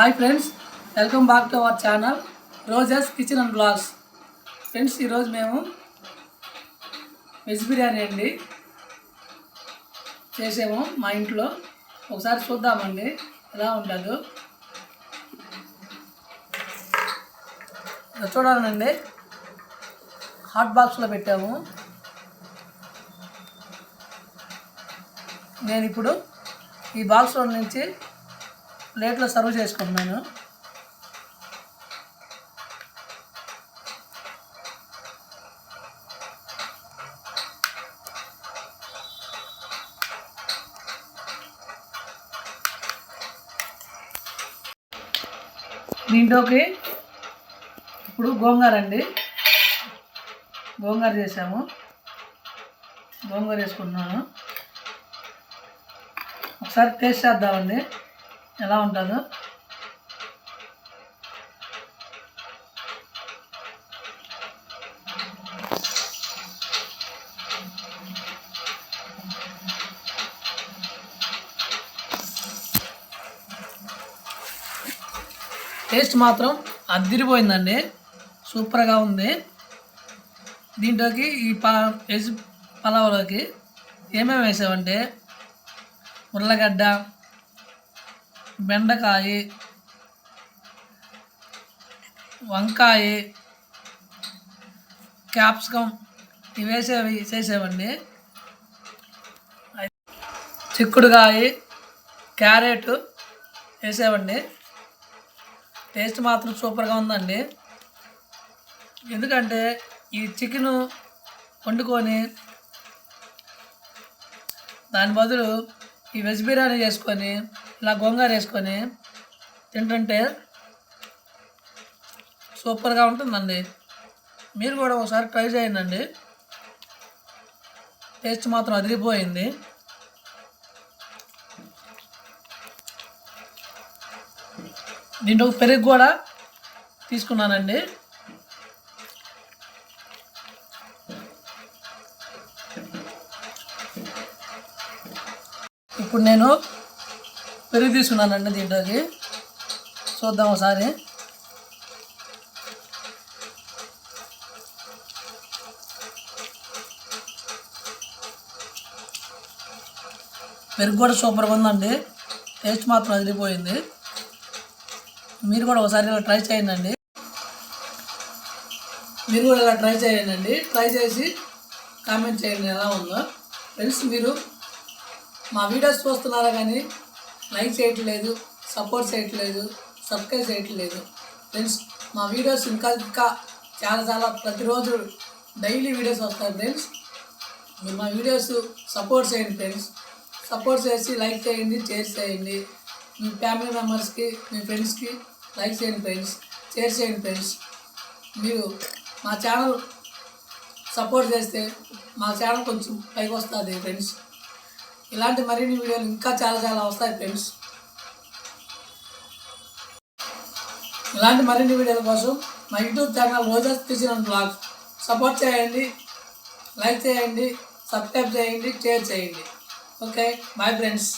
Hi friends welcome back to our channel Roja's kitchen and blogs. Friends ఈరోజు మేము veg biryani అండి చేసాము మా ఇంట్లో. ఒకసారి చూద్దామండి ఎలా ఉంటుందో. చూడాలండి హాట్ బాక్స్లో పెట్టాము. నేను ఇప్పుడు ఈ బాక్స్లో నుంచి ప్లేట్లో సర్వ్ చేసుకుంటున్నాను దీంట్లోకి ఇప్పుడు గోంగూర అండి. గోంగూర చేసాము. గోంగూర వేసుకుంటున్నాను. ఒకసారి టేస్ట్ చేద్దామండి. ఎలా ఉంటుందో. టేస్ట్ మాత్రం అద్దిరిపోయిందండి. సూపర్గా ఉంది. దీంట్లోకి ఈ పా వెజ్ పలావ్లోకి ఏమేమి వేసామంటే ఉర్లగడ్డ బెండకాయ వంకాయ క్యాప్సికమ్ ఇవి వేసేవి చేసేవండి. చిక్కుడుకాయ క్యారెట్ వేసేవండి. టేస్ట్ మాత్రం సూపర్గా ఉందండి. ఎందుకంటే ఈ చికెన్ వండుకొని దాని బదులు ఈ వెజ్ బిర్యానీ చేసుకొని ఇలా గోంగూర వేసుకొని తింటుంటే సూపర్గా ఉంటుందండి. మీరు కూడా ఒకసారి ట్రై చేయండి టేస్ట్ మాత్రం అదిరిపోయింది. దీంట్లో పెరుగు కూడా తీసుకున్నానండి. ఇప్పుడు నేను పెరుగు తీసుకున్నానండి దీంట్లోకి. చూద్దాం ఒకసారి. పెరుగు కూడా సూపర్గా ఉందండి. టేస్ట్ మాత్రం అదిరిపోయింది. మీరు కూడా ఒకసారి ఇలా ట్రై చేయండి మీరు కూడా ఇలా ట్రై చేయండి ట్రై చేసి కామెంట్ చేయండి ఎలా ఉందో. ఫ్రెండ్స్ మీరు మా వీడియోస్ చూస్తున్నారా కానీ లైక్ చేయట్లేదు సపోర్ట్ చేయట్లేదు సబ్స్క్రైబ్ చేయట్లేదు. ఫ్రెండ్స్ మా వీడియోస్ ఇంకా ఇంకా చాలా చాలా ప్రతిరోజు డైలీ వీడియోస్ వస్తాయి ఫ్రెండ్స్. మీరు మా వీడియోస్ సపోర్ట్ చేయండి ఫ్రెండ్స్. సపోర్ట్ చేసి లైక్ చేయండి షేర్ చేయండి. మీ ఫ్యామిలీ మెంబర్స్కి మీ ఫ్రెండ్స్కి లైక్ చేయండి ఫ్రెండ్స్ షేర్ చేయండి ఫ్రెండ్స్. మీరు మా ఛానల్ సపోర్ట్ చేస్తే మా ఛానల్ కొంచెం పైకి వస్తుంది ఫ్రెండ్స్. ఇలాంటి మరిన్ని వీడియోలు ఇంకా చాలా చాలా వస్తాయి ఫ్రెండ్స్. ఇలాంటి మరిన్ని వీడియోల కోసం మా YouTube channel Roja kitchen blog. Support చేయండి లైక్ చేయండి సబ్స్క్రైబ్ చేయండి షేర్ చేయండి. Okay bye friends